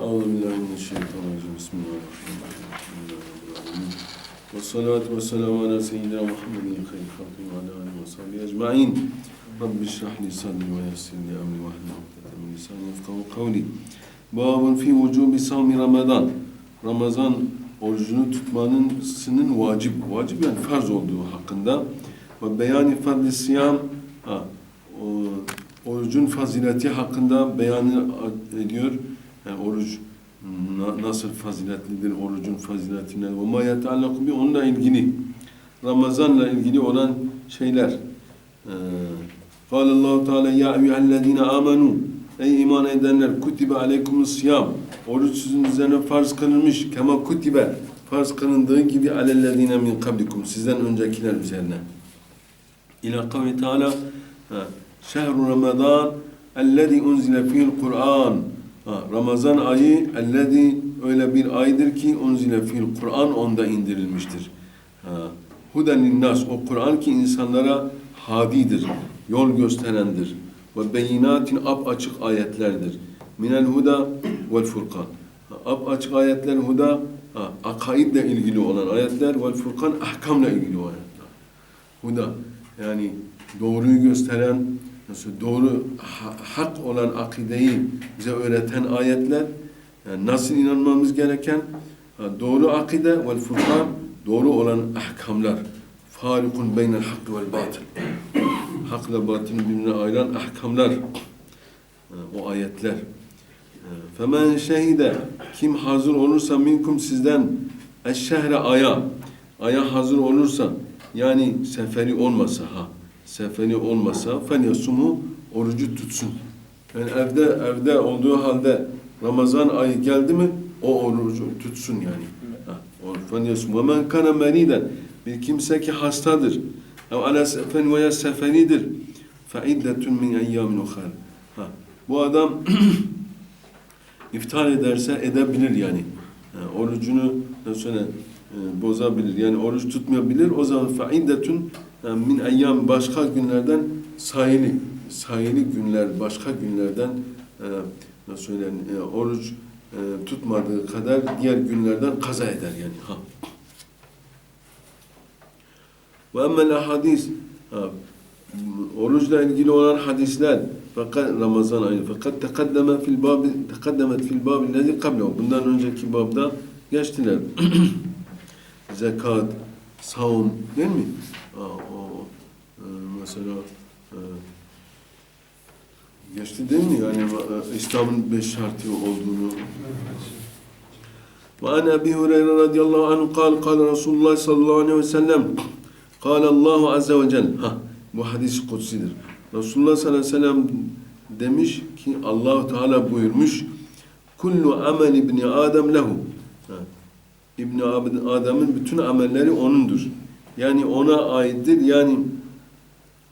Euzubillahimineşşeytanirracim. Bismillahirrahmanirrahim. Ve salatu ve selamu ala seyyidina Muhammedin hayri halkı ve ala alihi ve sahbihi ecma'in. Rabbi şrahli sadri ve yassirli emri ve hlul ukdete min lisani yefkahu kavli. Babun fi vücubi savmi Ramazan. Ramazan orucunu tutmanın sının vacip, vacip yani farz olduğu hakkında ve beyani fadli siyam ha, o, orucun fazileti hakkında beyan ediyor. Yani oruç na- nasıl faziletlidir, orucun faziletine ve ma yeteallaku bi onunla ilgili Ramazanla ilgili olan şeyler. Ee, قال الله Teala ya eyyühellezine amenu Ey iman edenler kutibe aleykumus siyam Oruç sizin üzerine farz kılınmış kema kutibe farz kılındığı gibi alellezine min kablikum sizden öncekiler üzerine. İlâ kavli Teala ha, şehru Ramazan ellezî unzile fîl Kur'an Ha, Ramazan ayı ellezî öyle bir aydır ki unzile fîl Kur'an onda indirilmiştir. Ha, Huden linnas o Kur'an ki insanlara hadidir, yol gösterendir. Ve beyinatin ap açık ayetlerdir. Minel huda vel furkan. Ap açık ayetler huda ha, akaidle ilgili olan ayetler vel furkan ahkamla ilgili olan ayetler. Huda yani doğruyu gösteren, nasıl doğru ha- hak olan akideyi bize öğreten ayetler, yani nasıl inanmamız gereken doğru akide vel furkan doğru olan ahkamlar. Farikun beynel hakkı vel batıl. Hakla batını birbirine ayıran ahkamlar. O ayetler. Femen şehide kim hazır olursa minkum sizden eşşehre aya aya hazır olursa yani seferi olmasa ha seferi olmasa felyasumu orucu tutsun. Yani evde evde olduğu halde Ramazan ayı geldi mi o orucu tutsun yani. Felyasum. Ve men kana meriden bir kimse ki hastadır. Ev ala sefen veya seferidir. Fe iddetun min eyyamin ukhar. Ha, bu adam iftar ederse edebilir yani. yani orucunu nasıl söyle, e, bozabilir. Yani oruç tutmayabilir. O zaman faidetun yani min eyyam başka günlerden sayılı sayılı günler başka günlerden e, nasıl söyleyeyim e, oruç e, tutmadığı kadar diğer günlerden kaza eder yani. Ha. Ve emmel hadis oruçla ilgili olan hadisler fakat Ramazan ayı fakat tekaddeme fil bab tekaddemet fil bab lezi kablehu bundan önceki babda geçtiler. Zekat, savun değil mi? mesela e, geçti değil mi? Yani e, İslam'ın beş şartı olduğunu. Ve an Ebi Hureyre radıyallahu anh kal kal Resulullah sallallahu aleyhi ve sellem kal Allahu azze ve celle. Ha, bu hadis kutsidir. Resulullah sallallahu aleyhi ve sellem demiş ki allah Teala buyurmuş kullu amel ibni Adem lehu. İbn Adem'in bütün amelleri onundur. Yani ona aittir. Yani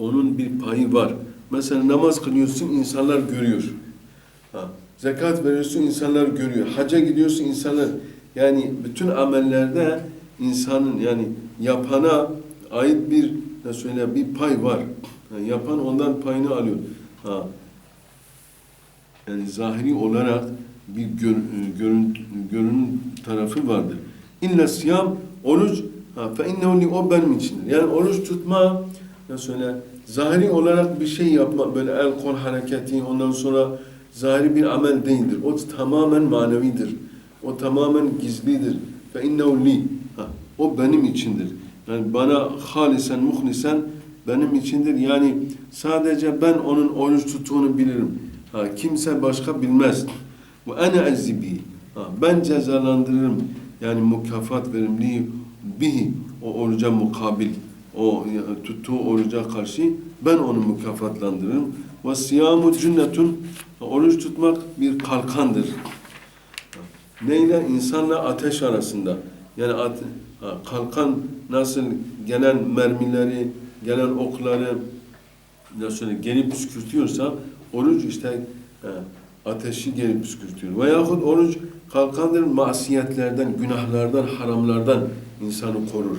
onun bir payı var. Mesela namaz kılıyorsun insanlar görüyor. Ha, zekat veriyorsun insanlar görüyor. Hacca gidiyorsun insanlar yani bütün amellerde insanın yani yapana ait bir ne söyle bir pay var. Yani yapan ondan payını alıyor. Ha. Yani zahiri olarak bir gör, görün, görünüm tarafı vardır. İlla siyam oruç ha fe innehu li o benim içindir. Yani oruç tutma ne söyle zahiri olarak bir şey yapma böyle el kol hareketi ondan sonra zahiri bir amel değildir. O tamamen manevidir. O tamamen gizlidir. Fe innehu li o benim içindir. Yani bana halisen muhlisen benim içindir. Yani sadece ben onun oruç tuttuğunu bilirim. Ha, kimse başka bilmez. Ve ene ezzibi. Ben cezalandırırım. Yani mükafat veririm. Li bihi. O oruca mukabil. O tuttuğu oruca karşı ben onu mükafatlandırırım. Ve siyamu cünnetun. Oruç tutmak bir kalkandır. Neyle? insanla ateş arasında. Yani ate- kalkan nasıl gelen mermileri, gelen okları nasıl gelip püskürtüyorsa oruç işte e, ateşi gelip püskürtüyor. Veyahut oruç kalkandır masiyetlerden, günahlardan, haramlardan insanı korur.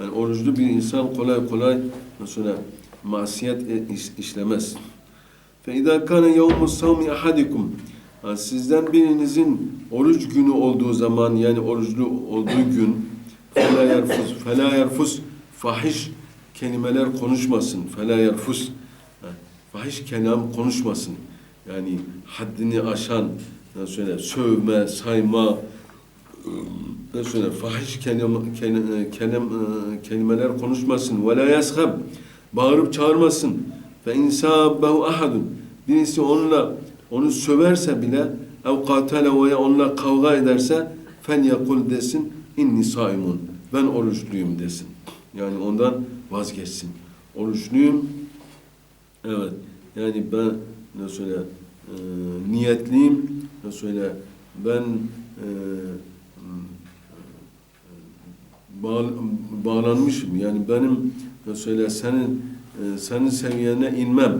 Yani oruçlu bir insan kolay kolay mesela masiyet iş- işlemez. فَاِذَا كَانَ يَوْمُ الصَّوْمِ اَحَدِكُمْ Ha, sizden birinizin oruç günü olduğu zaman yani oruçlu olduğu gün fela yerfus fela yerfus fahiş kelimeler konuşmasın. Fela yerfus ha, fahiş kelam konuşmasın. Yani haddini aşan nasıl söyle sövme, sayma nasıl söyle fahiş kelim, kelim, kelim, kelimeler konuşmasın. Ve la yashab bağırıp çağırmasın. Fe insabbehu ahadun birisi onunla onu söverse bile ev katale veya onunla kavga ederse fel yakul desin inni saimun ben oruçluyum desin. Yani ondan vazgeçsin. Oruçluyum. Evet. Yani ben ne söyle e, niyetliyim. Ne söyle ben e, bağ, bağlanmışım. Yani benim ne söyle senin e, senin seviyene inmem.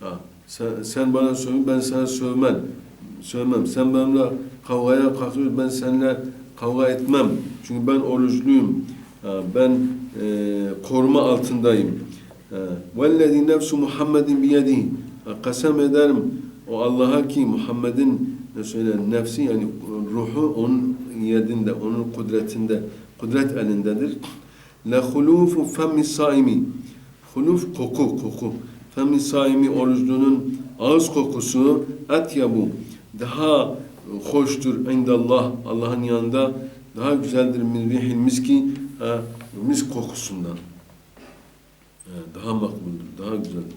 Ha, sen, sen bana söv, ben sana sövmem. Sövmem. Sen benimle kavgaya kalkıyorsun, ben seninle kavga etmem. Çünkü ben oruçluyum. Ha, ben e, koruma altındayım. وَالَّذِي nefsu Muhammedin biyedihi. Ha, Kasem ederim o Allah'a ki Muhammed'in ne söyle nefsi yani ruhu onun yedinde, onun kudretinde, kudret elindedir. La hulufu femmi saimi. Huluf koku, koku. Femmi saimi oruçlunun ağız kokusu etyabu. Daha hoştur indallah. Allah'ın yanında daha güzeldir min rihil miski. Ha, misk kokusundan. Ha, Daha makbuldür, daha güzeldir.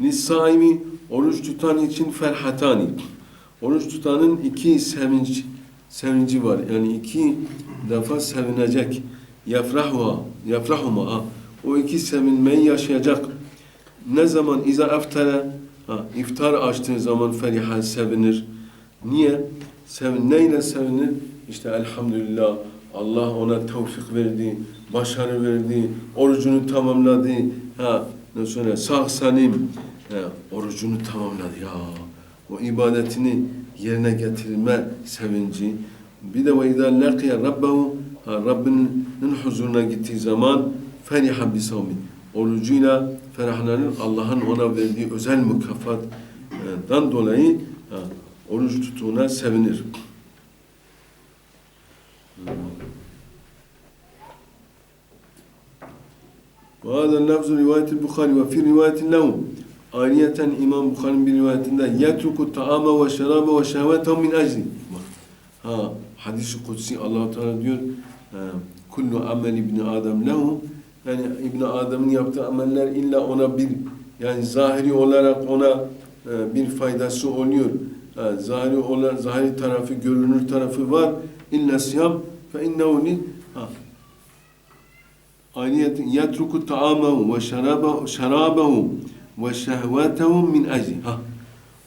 Nisaimi oruç tutan için ferhatani. Oruç tutanın iki sevinç sevinci var. Yani iki defa sevinecek. Yafrahuha, yafrahuma. Ha. O iki sevinmeyi yaşayacak. Ne zaman iza aftara ha, iftar açtığı zaman feriha sevinir. Niye? Sevin, neyle sevinir? İşte elhamdülillah Allah ona tevfik verdi, başarı verdi, orucunu tamamladı. Ha, ne söyle sağ salim ha, orucunu tamamladı ya. O ibadetini yerine getirme sevinci. Bir de ve izâ laqiya rabbehu ha, Rabbinin huzuruna gittiği zaman feriha bi savmin. Orucuyla ferahlanır. Allah'ın ona verdiği özel mükafattan dolayı ha, oruç tuttuğuna sevinir. وهذا اللفظ رواية البخاري وفي رواية له Ayrıyeten İmam Bukhari'nin bir rivayetinde yetruku ta'ama ve şerabe ve şehvetehu min ecli. Ha, hadisi kutsi Allah Teala diyor kullu amel ibni Adem lehu yani İbn Adem'in yaptığı ameller illa ona bir yani zahiri olarak ona e, bir faydası oluyor. Zahiri olan zahiri tarafı görünür tarafı var. İlla siyam fe innehu li Ayrıyeten yetruku ta'amahu ve şerabehu ve şehvetehum min ecli. Ha.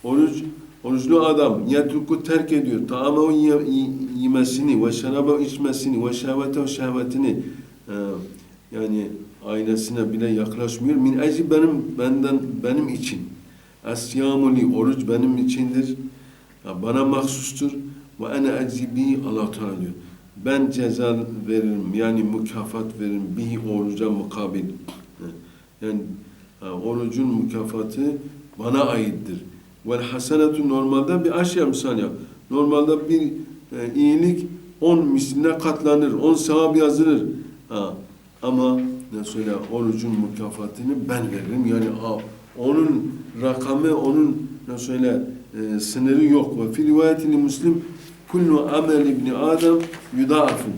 Oruç, oruçlu adam yetruku terk ediyor. Taamahu yemesini ve şerabehu içmesini ve şehvetehu şehvetini e, yani ailesine bile yaklaşmıyor. Min ecli benim benden benim için. Esyamuli oruç benim içindir. Bana mahsustur. Ve ene eczibi Allah Teala diyor. Ben ceza veririm yani mükafat veririm bihi oruca mukabil. Yani orucun mükafatı bana aittir. Vel hasenetu normalde bir aşya misal. Normalde bir e, iyilik on misline katlanır, on sevap yazılır. Ama ne söyle orucun mükafatını ben veririm. Yani onun rakamı, onun ne söyle e, sınırı yok. Ve fi rivayetini Müslim kullu amel ibni Adem yudaafun.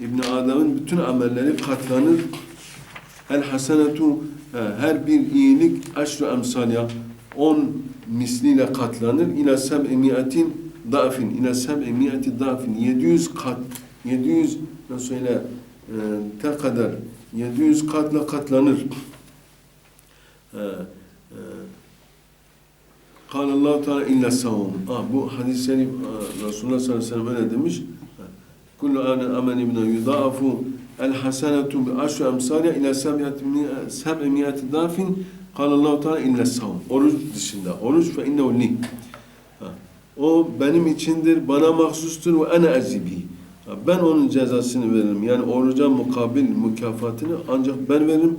İbni Adem'in bütün amelleri katlanır. El hasenetu her bir iyilik aşru emsalya on misliyle katlanır. İla seb'imiyetin da'fin. İla seb'imiyeti da'fin. 700 kat. 700 nasıl söyle e, te kadar 700 katla katlanır. E, e, Allah Teala illa savun. Ah, bu hadis-i şerif Resulullah sallallahu aleyhi ve sellem öyle demiş. Kullu ane amen ibne yudâfu el hasenetu bi aşru emsalya ila seb'imiyeti dafin Allah Teala illa savun. Oruç dışında. Oruç ve innehu li. O benim içindir, bana mahsustur ve ene ezibi. Ben onun cezasını veririm. Yani oruca mukabil mükafatını ancak ben veririm.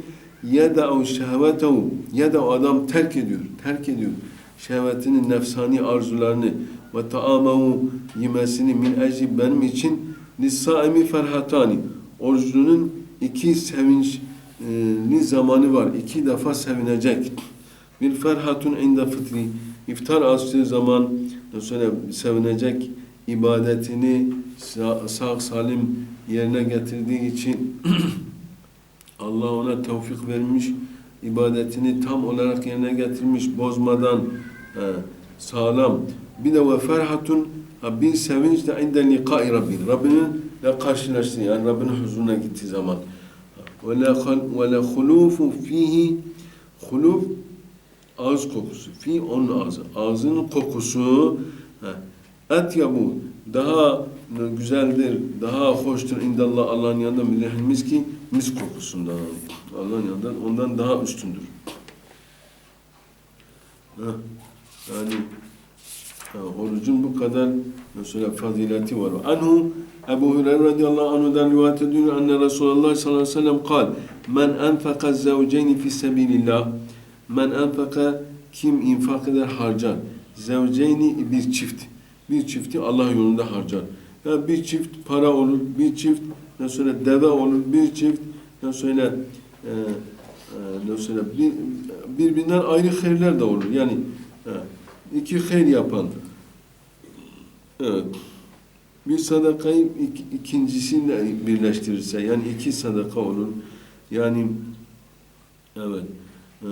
Yeda'u şehvetehu. Yeda'u adam terk ediyor. Terk ediyor. Şehvetinin nefsani arzularını ve taamahu yemesini min ecli benim için lissaimi ferhatani orucunun iki sevinçli zamanı var. iki defa sevinecek. Bir ferhatun inde fıtri iftar açtığı zaman sonra sevinecek ibadetini sağ, sağ salim yerine getirdiği için Allah ona tevfik vermiş, ibadetini tam olarak yerine getirmiş, bozmadan e, sağlam. Bir de ve ferhatun ha, bir sevinç de inde liqai Rabbi. Rabbinin ile karşılaştığı yani Rabbinin huzuruna gittiği zaman. Ve la hulufu fihi huluf ağız kokusu. Fi onun ağzı. Ağzının kokusu ha, etyabu daha güzeldir, daha hoştur indallah Allah'ın yanında minel miski mis kokusundan. Allah'ın yanından ondan daha üstündür. Yani ha, orucun bu kadar mesela fazileti var. Anhu Ebu Hureyre radıyallahu anhu'dan rivayet ediyor. Anne Resulullah sallallahu aleyhi ve sellem kal. Men enfaka zevceyni fi sebilillah. Men enfaka kim infak eder harcar. Zevceyni bir çift. Bir çifti Allah yolunda harcar. Ya bir çift para olur, bir çift ne söyle deve olur, bir çift ne söyle ne söyle bir, birbirinden ayrı hayırlar da olur. Yani e, iki hayır yapan evet, bir sadakayı ik, ikincisiyle birleştirirse yani iki sadaka olur. Yani evet e,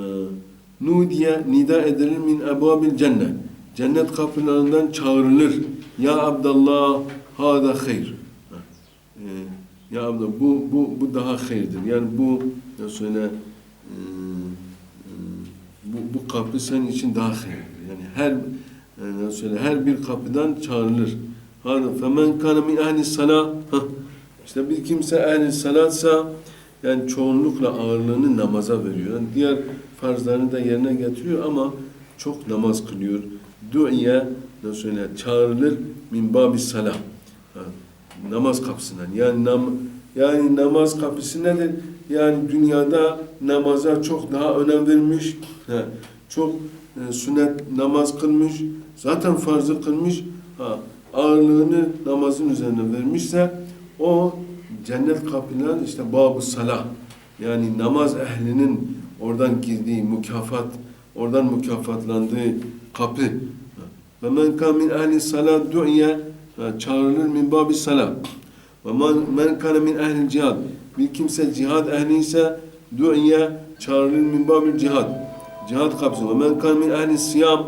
Nudiye nida edilir min ebabil cennet. Cennet kapılarından çağrılır. Ya Abdallah hada hayr. Ha, e, Ya Abdallah bu bu bu daha hayırdır. Yani bu ya söyle e, e, bu, bu kapı senin için daha hayırdır. Yani her e, ya söyle her bir kapıdan çağrılır. Hadi femen kana min ehli. Hah, İşte bir kimse ehli salatsa yani çoğunlukla ağırlığını namaza veriyor. Yani diğer farzlarını da yerine getiriyor ama çok namaz kılıyor. Du'iye nasıl söyle çağrılır min babi salah. Ha, namaz kapısından. Yani nam yani namaz kapısı nedir? Yani dünyada namaza çok daha önem vermiş. Çok e, sünnet namaz kılmış. Zaten farzı kılmış. Ha, ağırlığını namazın üzerine vermişse o cennet kapıları işte babu salah. Yani namaz ehlinin oradan girdiği mükafat, oradan mükafatlandığı kapı. Ve men kan min ehli salat du'iye çağrılır min babi salat. Ve men, kana min ehli cihad. Bir kimse cihad ehli ise du'iye çağrılır min babi cihad. Cihad kapısı. Ve men kan min ehli siyam.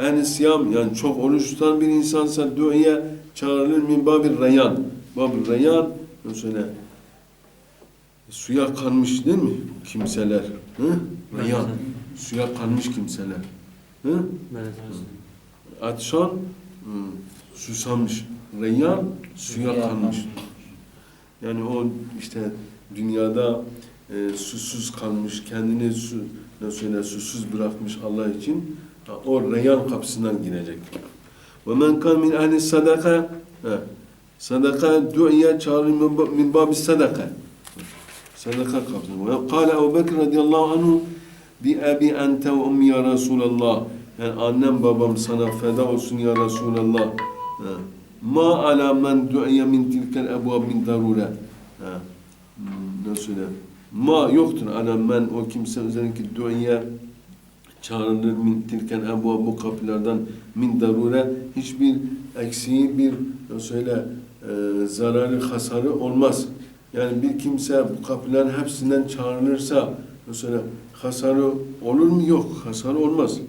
Ehli siyam yani çok oruç tutan bir insansa du'iye çağrılır min babi reyyan. Babi reyyan mesela suya kanmış değil mi kimseler? Hı? Reyyan. Suya kanmış kimseler. Hı? Atşan susamış. Reyyan suya kanmış. Yani o işte dünyada e, susuz kalmış, kendini su, nasıl söyle, susuz bırakmış Allah için o reyyan kapısından girecek. Ve men kan min ehli sadaka sadaka du'iye çağrı min babi sadaka sadaka kapısı. Ve kâle Ebu Bekir radıyallahu anhu bi abi ente ve ummi ya Resulallah yani annem babam sana feda olsun ya Resulallah. Ma ala men du'iye min tilkel ebvab min darure. Hmm, Nasıl? Ma yoktur ala men o kimse üzerindeki du'iye çağrılır min tilken ebvab bu kapılardan min darure hiçbir eksiği bir nasıl öyle e, zararı hasarı olmaz. Yani bir kimse bu kapıların hepsinden çağrılırsa mesela hasarı olur mu? Yok. Hasarı olmaz.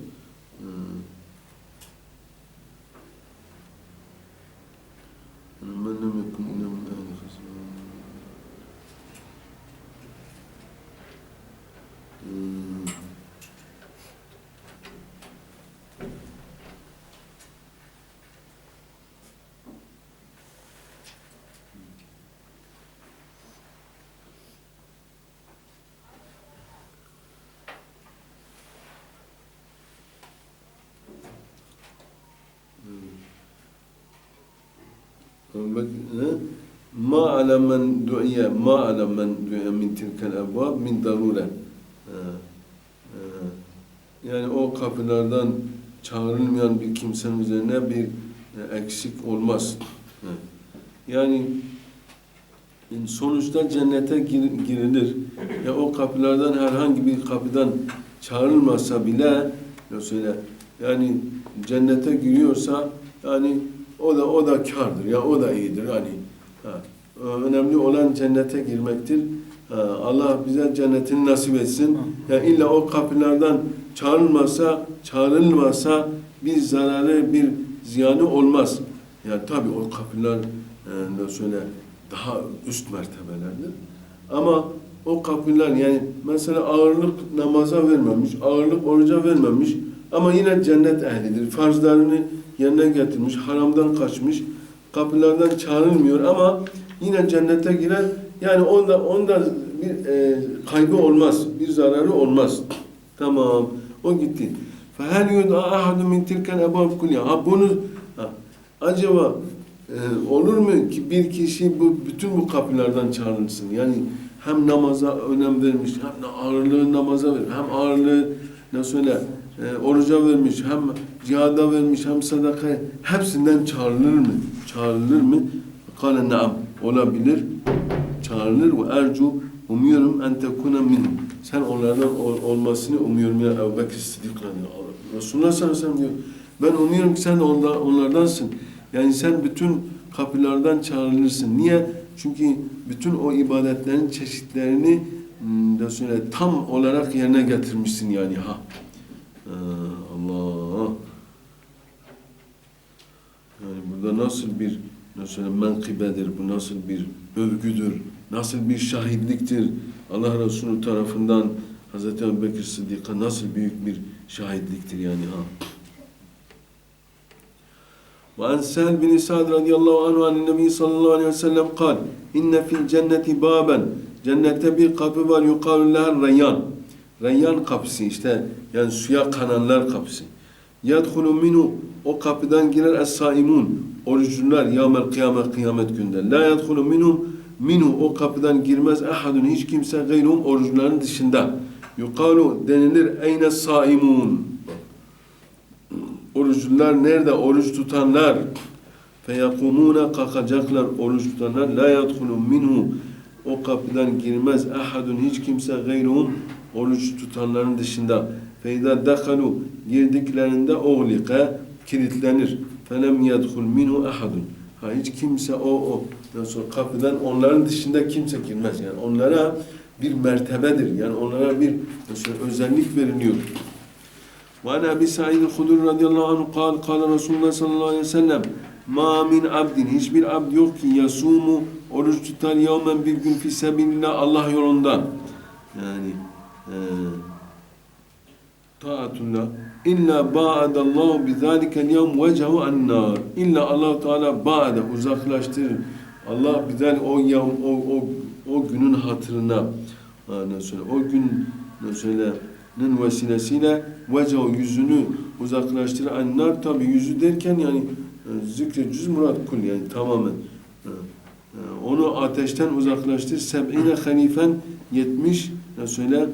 ma ala men du'iye ma ala men du'iye min tilkel evvab min darure yani o kapılardan çağrılmayan bir kimsenin üzerine bir e, eksik olmaz. Yani e, sonuçta cennete girilir. Ya o kapılardan herhangi bir kapıdan çağrılmasa bile söyle yani cennete giriyorsa yani o da o da kardır ya o da iyidir hani. Ha. Önemli olan cennete girmektir. Ha, Allah bize cennetini nasip etsin. Ya illa o kapılardan çağrılmasa, çağrılmasa bir zararı, bir ziyanı olmaz. Yani tabii o kapılar e, söyle daha üst mertebelerdir. Ama o kapılar yani mesela ağırlık namaza vermemiş, ağırlık oruca vermemiş ama yine cennet ehlidir. Farzlarını yerine getirmiş, haramdan kaçmış, kapılardan çağrılmıyor ama yine cennete girer. Yani onda onda bir e, kaybı olmaz, bir zararı olmaz. Tamam, o gitti. فَهَلْ يُدْعَى أَحَدٌ مِنْ تِلْكَ الْاَبَابِ كُلِّهَا Ha bunu, ha, acaba ee, olur mu ki bir kişi bu bütün bu kapılardan çağrılsın? Yani hem namaza önem vermiş, hem de ağırlığı namaza vermiş, hem ağırlığı ne söyle e, oruca vermiş, hem cihada vermiş, hem sadaka hepsinden çağrılır mı? Çağrılır mı? Kale naam olabilir. Çağrılır ve ercu umuyorum en tekune minhum. Sen onlardan ol- olmasını umuyorum ya Ebu Bekir Sıddık. Resulullah sallallahu aleyhi diyor. Ben umuyorum ki sen de onla- onlardansın. Yani sen bütün kapılardan çağrılırsın. Niye? Çünkü bütün o ibadetlerin çeşitlerini hmm, da söyle tam olarak yerine getirmişsin yani ha. Ee, Allah Yani burada nasıl bir nasıl menkıbedir, bu nasıl bir övgüdür, nasıl bir şahitliktir. Allah Resulü tarafından Hz. Ebu Bekir Sıddık'a nasıl büyük bir şahitliktir yani ha. وعن سهل بن سعد رضي الله عنه عن النبي صلى الله عليه وسلم قال إن في الجنة بابا Cennette bir kapı var yukarı leha reyyan. Reyyan kapısı işte yani suya kananlar kapısı. Yadhulu minhu o kapıdan girer es-saimun. Oruçlular yağmel kıyamet kıyamet günde. La yadhulu minhum minhu o kapıdan girmez ahadun hiç kimse gayruhum oruçluların dışında. Yukalu denilir eyne saimun. Oruçlular nerede? Oruç tutanlar. Feyakumuna kalkacaklar oruç tutanlar. La yadhulu minhu o kapıdan girmez ahadun hiç kimse gayruhum oruç tutanların dışında. Feyda dakalu girdiklerinde oğlika kilitlenir Felem yadhul minhu ahadun. Ha hiç kimse o o nasıl kapıdan onların dışında kimse girmez yani onlara bir mertebedir yani onlara bir nasıl özellik veriliyor. وعن أبي سعيد الخدري رضي الله عنه قال قال رسول الله صلى الله عليه وسلم Ma min abdin hiçbir abd yok ki yasumu oruç tutar yevmen bir gün fi sebilillah Allah yolunda. Yani e, taatullah illa ba'adallahu bi zalikel yevm vechehu an nar. İlla Allah Teala ba'de uzaklaştırır. Allah bizden o yevm o o o günün hatırına ha, ne söyle o gün ne söyle nin vesilesiyle vecahu yüzünü uzaklaştırır. Annar tabi yüzü derken yani e, zikre cüz murat kul yani tamamen. E, e, Onu ateşten uzaklaştır. Seb'ine halifen 70 ne söyle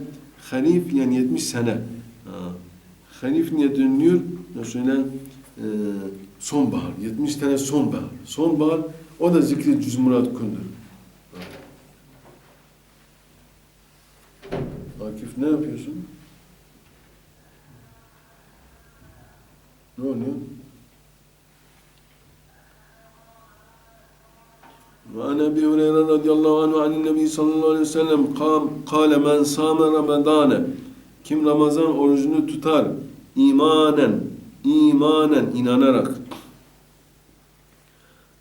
halif yani 70 sene. Ha. Halif niye deniliyor? Ne söyle e, sonbahar. 70 tane sonbahar. Sonbahar o da zikri cüz murat kuldur. Akif ne yapıyorsun? Ne oluyor? وعن ابي هريره رضي الله عنه عن النبي صلى الله عليه وسلم قام قال من صام رمضان kim Ramazan orucunu tutar imanen imanen inanarak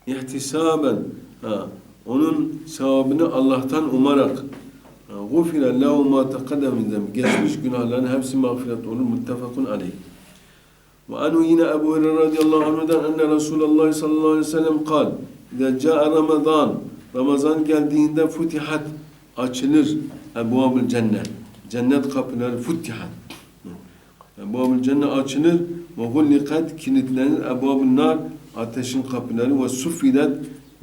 ihtisaben ha, onun sevabını Allah'tan umarak gufire lehu ma taqaddem geçmiş günahların hepsi mağfiret olur. Muttefakun aleyh. Ve anu yine Ebu Hureyre radıyallahu anhu'dan enne Resulullah sallallahu aleyhi ve sellem kal İzâ câ'a Ramazan. Ramazan geldiğinde futihat açılır. Ebvâbül cennet cennet kapıları futihat ebvâbül cennet açılır ve gullikat kilitlenir. Ebvâbül nar ateşin kapıları ve suffidet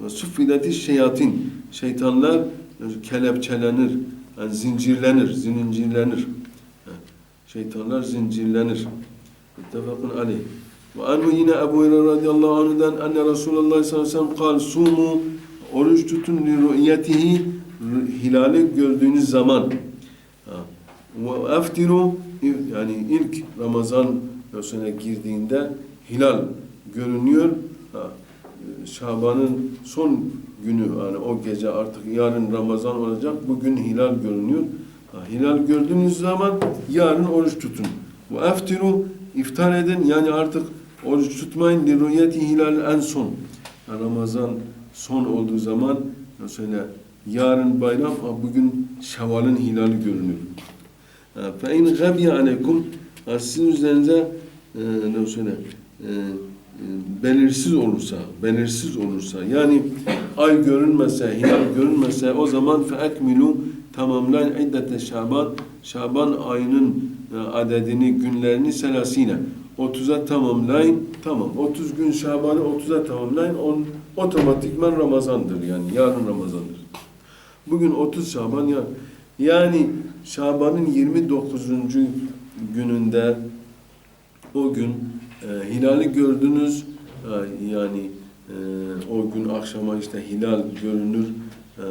ve suffideti şeyatin. Şeytanlar kelepçelenir yani zincirlenir zincirlenir. Şeytanlar zincirlenir. Muttefakun aleyh. Ve anhu yine Ebu Hureyre radıyallahu anhu'dan enne Resulullah sallallahu aleyhi ve sellem kal sumu oruç tutun li ru'yetihi hilali gördüğünüz zaman. Ve eftiru yani ilk Ramazan sene girdiğinde hilal görünüyor. Ha. Şaban'ın son günü yani o gece artık yarın Ramazan olacak. Bugün hilal görünüyor. Ha, hilal gördüğünüz zaman yarın oruç tutun. Ve eftiru iftar edin yani artık oruç tutmayın. Li rüyeti hilal en son. Ha, Ramazan son olduğu zaman mesela yarın bayram bugün Şevval'in hilali görünür. Gabiye aleykum ha, sizin üzerinize e, ne söyle e, e, belirsiz olursa, belirsiz olursa yani ay görünmese, hilal görünmese o zaman ekmilu tamamlayın iddete Şaban Şaban ayının e, adedini, günlerini selasine 30'a tamamlayın. Tamam. 30 gün Şaban'ı 30'a tamamlayın. On, otomatikman Ramazandır yani. Yarın Ramazandır. Bugün 30 Şaban ya yani Şaban'ın 29. gününde o gün e, hilali gördünüz. E, yani e, o gün akşama işte hilal görünür e,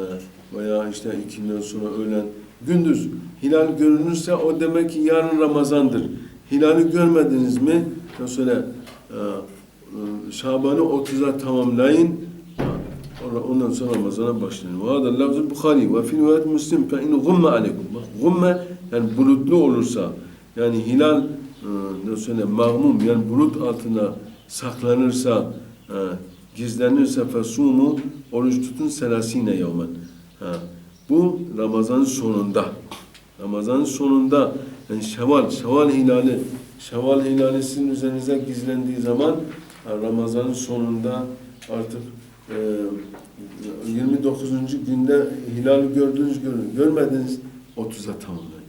veya işte ikinden sonra öğlen gündüz hilal görünürse o demek ki yarın Ramazandır. Hilali görmediniz mi? Mesela e, e, Şaban'ı 30'a tamamlayın. Ha, Ondan sonra Ramazan'a başlayın. Ve hada lafzı Bukhari ve fil rivayet Müslim fe in gumme aleykum. Bak gumme yani bulutlu olursa yani hilal e, ne söyle mağmum yani bulut altına saklanırsa e, gizlenirse fesumu oruç tutun selasine yevmen. Ha, bu Ramazanın sonunda. Ramazanın sonunda yani Şeval, Şeval hilali, Şeval hilali sizin üzerinize gizlendiği zaman Ramazanın sonunda artık e, 29. günde hilal gördünüz görün, görmediniz 30'a tamamlayın.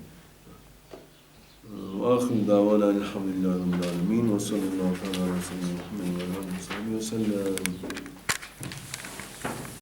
وآخر دعوانا الحمد لله رب العالمين وصلى الله تعالى على سيدنا محمد وعلى آله وصحبه وسلم